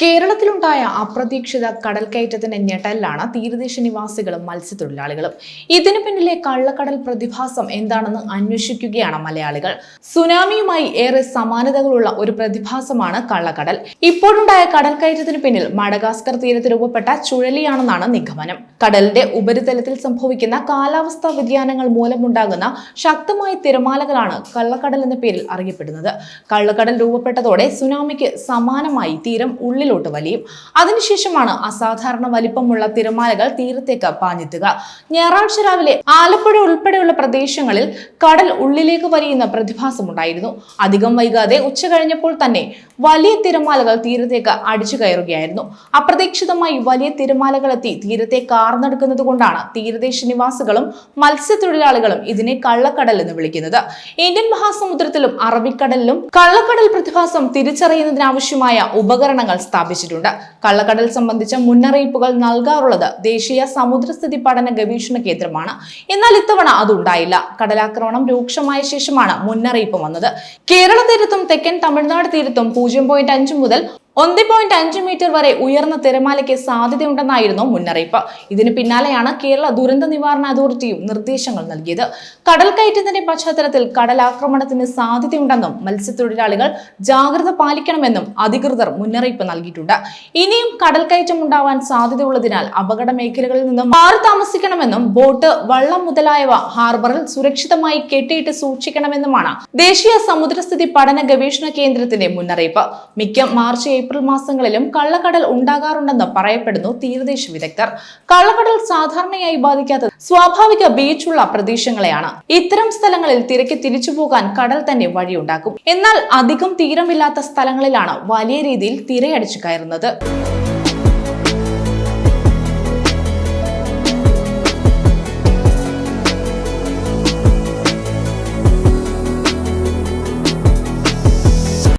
കേരളത്തിലുണ്ടായ അപ്രതീക്ഷിത കടൽക്കയറ്റത്തിന്റെ ഞെട്ടലിലാണ് തീരദേശ നിവാസികളും മത്സ്യത്തൊഴിലാളികളും. ഇതിനു പിന്നിലെ കള്ളക്കടൽ പ്രതിഭാസം എന്താണെന്ന് അന്വേഷിക്കുകയാണ് മലയാളികൾ. സുനാമിയുമായി ഏറെ സമാനതകളുള്ള ഒരു പ്രതിഭാസമാണ് കള്ളക്കടൽ. ഇപ്പോഴുണ്ടായ കടൽക്കയറ്റത്തിന് പിന്നിൽ മഡഗാസ്കർ തീരത്ത് രൂപപ്പെട്ട ചുഴലിയാണെന്നാണ് നിഗമനം. കടലിന്റെ ഉപരിതലത്തിൽ സംഭവിക്കുന്ന കാലാവസ്ഥാ വ്യതിയാനങ്ങൾ മൂലമുണ്ടാകുന്ന ശക്തമായ തിരമാലകളാണ് കള്ളക്കടൽ എന്ന പേരിൽ അറിയപ്പെടുന്നത്. കള്ളക്കടൽ രൂപപ്പെട്ടതോടെ സുനാമിക്ക് സമാനമായി തീരം ഉള്ളിലോട്ട് വലിയും. അതിനുശേഷമാണ് അസാധാരണ വലിപ്പമുള്ള തിരമാലകൾ തീരത്തേക്ക് പാഞ്ഞെത്തുക. ഞായറാഴ്ച രാവിലെ ആലപ്പുഴ ഉൾപ്പെടെയുള്ള പ്രദേശങ്ങളിൽ കടൽ ഉള്ളിലേക്ക് വലിയുന്ന പ്രതിഭാസമുണ്ടായിരുന്നു. അധികം വൈകാതെ ഉച്ച കഴിഞ്ഞപ്പോൾ തന്നെ വലിയ തിരമാലകൾ തീരത്തേക്ക് അടിച്ചു കയറുകയായിരുന്നു. അപ്രതീക്ഷിതമായി വലിയ തിരമാലകൾ എത്തി തീരത്തെ കാർന്നെടുക്കുന്നത് കൊണ്ടാണ് തീരദേശ നിവാസികളും മത്സ്യത്തൊഴിലാളികളും ഇതിനെ കള്ളക്കടൽ എന്ന് വിളിക്കുന്നത്. ഇന്ത്യൻ മഹാസമുദ്രത്തിലും അറബിക്കടലിലും കള്ളക്കടൽ പ്രതിഭാസം തിരിച്ചറിയുന്നതിനാവശ്യമായ ഉപകരണങ്ങൾ സ്ഥാപിച്ചിട്ടുണ്ട്. കള്ളക്കടൽ സംബന്ധിച്ച മുന്നറിയിപ്പുകൾ നൽകാറുള്ളത് ദേശീയ സമുദ്രസ്ഥിതി പഠന ഗവേഷണ കേന്ദ്രമാണ്. എന്നാൽ ഇത്തവണ അതുണ്ടായില്ല കടലാക്രമണം രൂക്ഷമായ ശേഷമാണ് മുന്നറിയിപ്പ് വന്നത്. കേരള തീരത്തും തെക്കൻ തമിഴ്നാട് തീരത്തും പൂജ്യം പോയിന്റ് അഞ്ച് മുതൽ ഒന്ന് പോയിന്റ് അഞ്ച് മീറ്റർ വരെ ഉയർന്ന തിരമാലയ്ക്ക് സാധ്യതയുണ്ടെന്നായിരുന്നു മുന്നറിയിപ്പ്. ഇതിന് പിന്നാലെയാണ് കേരള ദുരന്ത നിവാരണ അതോറിറ്റിയും നിർദ്ദേശങ്ങൾ നൽകിയത്. കടൽ കയറ്റത്തിന്റെ പശ്ചാത്തലത്തിൽ കടലാക്രമണത്തിന് സാധ്യതയുണ്ടെന്നും മത്സ്യത്തൊഴിലാളികൾ ജാഗ്രത പാലിക്കണമെന്നും അധികൃതർ മുന്നറിയിപ്പ് നൽകിയിട്ടുണ്ട്. ഇനിയും കടൽ കയറ്റം ഉണ്ടാവാൻ സാധ്യതയുള്ളതിനാൽ അപകട മേഖലകളിൽ നിന്നും മാറി താമസിക്കണമെന്നും ബോട്ട് വള്ളം മുതലായവ ഹാർബറിൽ സുരക്ഷിതമായി കെട്ടിയിട്ട് സൂക്ഷിക്കണമെന്നുമാണ് ദേശീയ സമുദ്രസ്ഥിതി പഠന ഗവേഷണ കേന്ദ്രത്തിന്റെ മുന്നറിയിപ്പ്. മിക്ക മാർച്ച് ഏപ്രിൽ മാസങ്ങളിലും കള്ളക്കടൽ ഉണ്ടാകാറുണ്ടെന്ന് പറയപ്പെടുന്നു തീരദേശ വിദഗ്ധർ. കള്ളക്കടൽ സാധാരണയായി ബാധിക്കാത്ത സ്വാഭാവിക ബീച്ചുള്ള പ്രദേശങ്ങളെയാണ്. ഇത്തരം സ്ഥലങ്ങളിൽ തിരക്ക് തിരിച്ചു പോകാൻ കടൽ തന്നെ വഴിയുണ്ടാക്കും. എന്നാൽ അധികം തീരമില്ലാത്ത സ്ഥലങ്ങളിലാണ് വലിയ രീതിയിൽ തിരയടിച്ചു കയറുന്നത്.